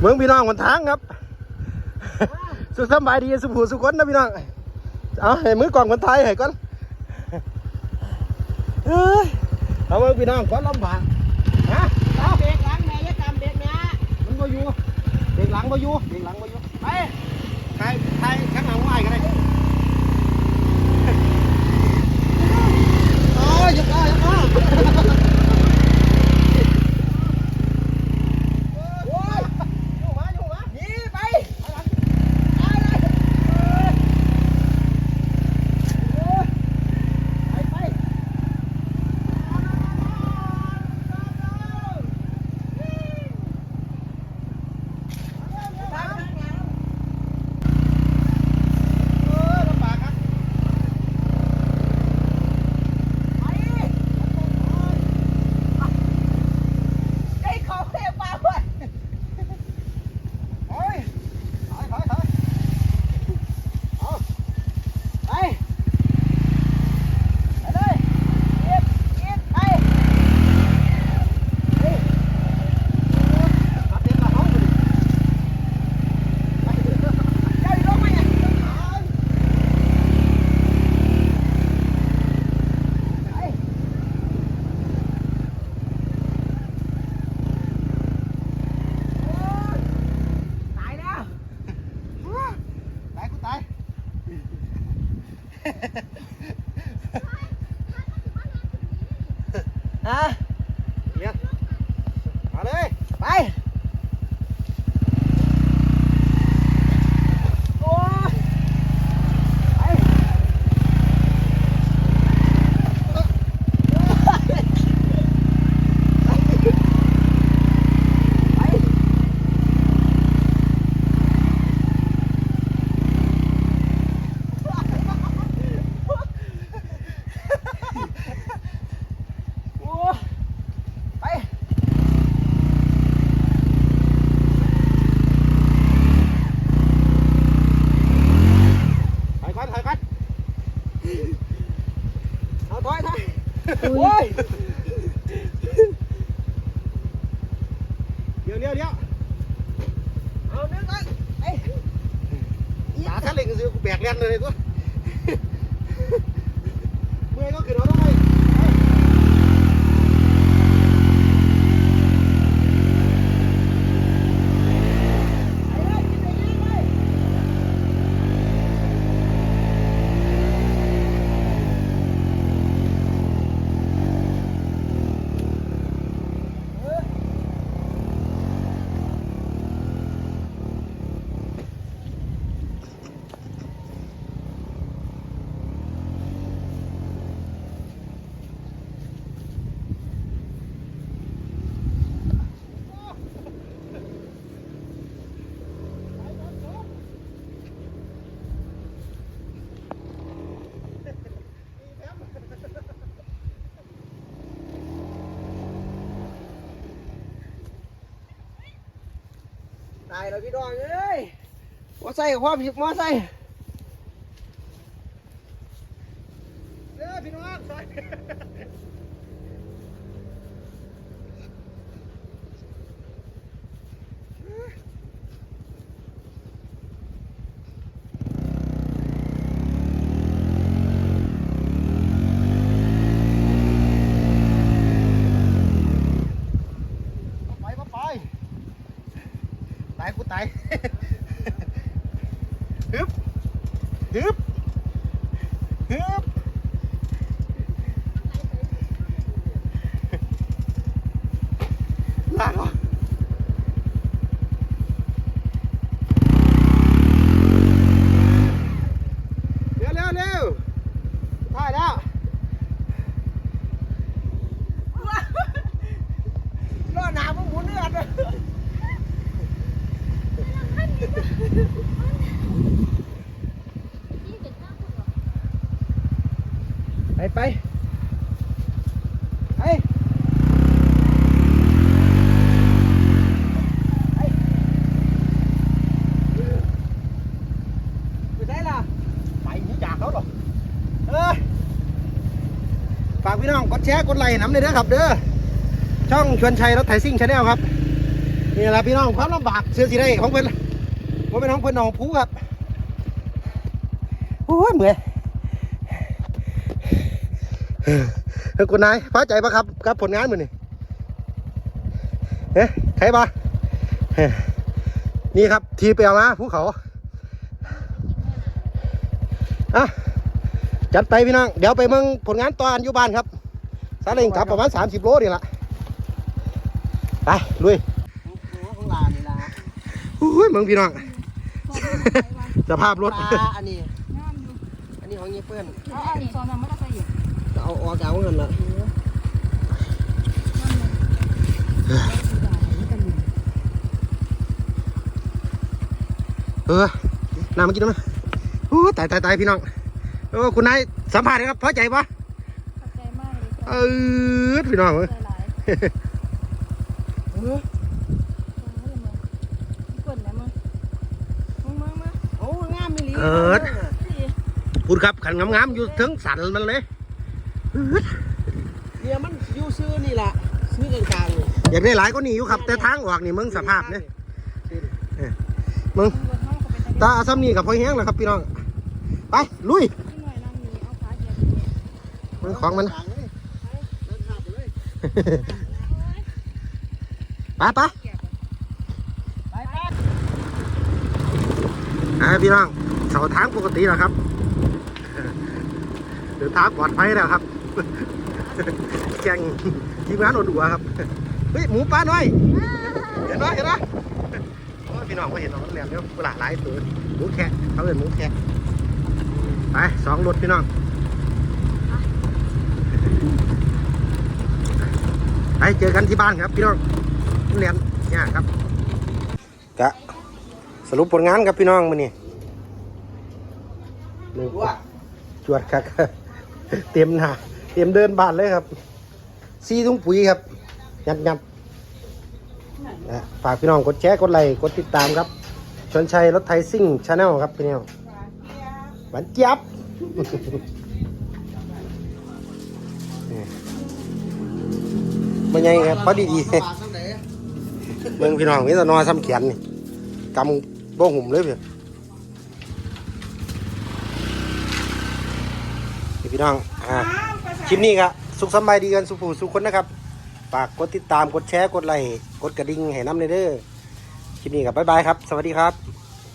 เมืองพี่น้องบนทางครับ สุขสำบายดีสุขหูสุขคนนะพี่น้องเอาให้มือกล่องคนไทยให้ก่อนเอ้ยเอาเมืองพี่น้องก่อนลำบากฮะเอาเบรกหลังแม่ยะกำเบรกแม่มันบ่อยู่เด็กหลังบ่อยู่เด็กหลังบ่อยู่ไปใครใครข้างหลังไหวกันเลยโอ้ยหยุดก่อนหยุดก่อน โอ้ยอยู่มาอยู่มาหนีไปไปไป เออลำบากครับ ไอ้เขาเทปาเว้ย โอ้ยถอยถอยถอยเอา ไปไปเลยเก็บเก็บไป ขับเด็กละห้องไปดิ เจ้าอยู่ลงมาเนี่ย ตายแล้ว ตายกูตาย ฮะเนี่ยมาเลย ไป โอ้ยไปไป โอ้ยไป ถอยก่อนถอยก่อน เอาถอยถอยโอ้ย เดี๋ยวเดี๋ยวเดี๋ยว เอานึกไว้ไอ้ ตาท่านเล็งซื้อ กูแบกเล่นเลยตัวเมื่อยก็ขึ้นเอาต้องไป ไอ้เลยกินไปยิงเลย ตายแล้วพี่น้องเอ้ยมอไซค์ความผิดมอไซค์ เด้อพี่น้องถอย ไปก็ไป ตายกูตาย ฮึบฮึบฮึบลากเหรอเร็วเร็วเร็วถ่ายแล้ว รอหนามึงหมุนเลือดเลย ไปไปไปไปใช่ล่ะไปนี่จากเขาหรอเออฝากพี่น้องกดแชร์กดไลค์น้ำเลยนะครับเด้อช่องชวนชัยรถไถซิ่งชาแนลครับนี่แหละพี่น้องความลำบากเสื้อสีได้ของเพิ่อนว่าเป็นของเพิ่อนน้องผู้ครับโอ้ยเหมื่อย เฮ้ยคุณนายพอใจปะครับกับผลงานมือนี่เฮ้ยใครปะเฮ้ยนี่ครับ ทีไปเอามาภูเขาอะจัดไปพี่น้อง เดี๋ยวไปเมืองผลงานตอนอยู่บ้านครับซาเล้งกลับประมาณ 30 โลนี่ละไปลุยของลานนี่ละอุ้ยเมืองพี่น้องสภาพรถปลาอันนี้ อันนี้ของเงี้ยเพื่อนเอาอันนี้ซอนน้ำมันก็ใส่อยู่ก็ เอาออกจากเงินละเออน้ำมากินไหมโอ้ตายตายตายพี่น้องเออคุณนายสัมผัสครับพอใจปะขอบใจมากเลยเออพี่น้องเอ้ยใจหลายเออกดแล้วมึงมึงมึงมึงโอ้งามมิลีสี่พูดครับขันงามๆอยู่ถึงสันมันเลย เนี่ยมันอยู่ซื้อนี่ล่ะซื้อกลางๆนี่อยากได้หลายก็หนีอยู่ครับ แต่ทางออกนี่มึงสภาพเนี่ยมึงบนห้องก็เป็นตาอาซ้ำนี่กับพอแห้งแล้วครับพี่น้อง ไป ลุยที่หน่วยน้ำนี้เอาขาเดียวมึงของมันกลางเลยเดินข้ามไปเลยไปไปไปไปอ่าพี่น้องเสาทางปกติแล้วครับเดินทางปลอดภัยแล้วครับ แข่งทีมงานอดดัวครับเฮ้ยหมูปลาน้อย เห็นไหมเห็นไหมโอ้ยพี่น้องก็เห็นน้องแหลมเนี่ยกุหลาบหลายตัวหมูแคะเขาเป็นหมูแคะไปสองรถพี่น้องไปเจอกันที่บ้านครับพี่น้องแหลมเนี่ยครับกะสรุปผลงานครับพี่น้องมือนี่หนึ่งว่าจวดครับเตรียมหนา เตรียมเดินบานเลยครับซีถุงปุ๋ยครับยัดยัดนะฝากพี่น้องกดแชร์กดไลค์กดติดตามครับ ชนชัยรถไทยซิ่งชาแนลครับพี่น้องหวานเจี๊ยบนี่มันยังไงครับพอดีดีปลาทั้งไหนๆเมืองพี่น้องนี่ตะนอซ้ำแขนนี่กำบ่หุ่มเลยเพี่นนี่พี่น้องอ่า คลิปนี้ก็สุขสบายดีกันสุขผู้สุขคนนะครับฝากกดติดตามกดแชร์กดไลค์กดกระดิ่งให้น้ำในเด้อคลิปนี้ก็บ๊ายบายครับ สวัสดีครับ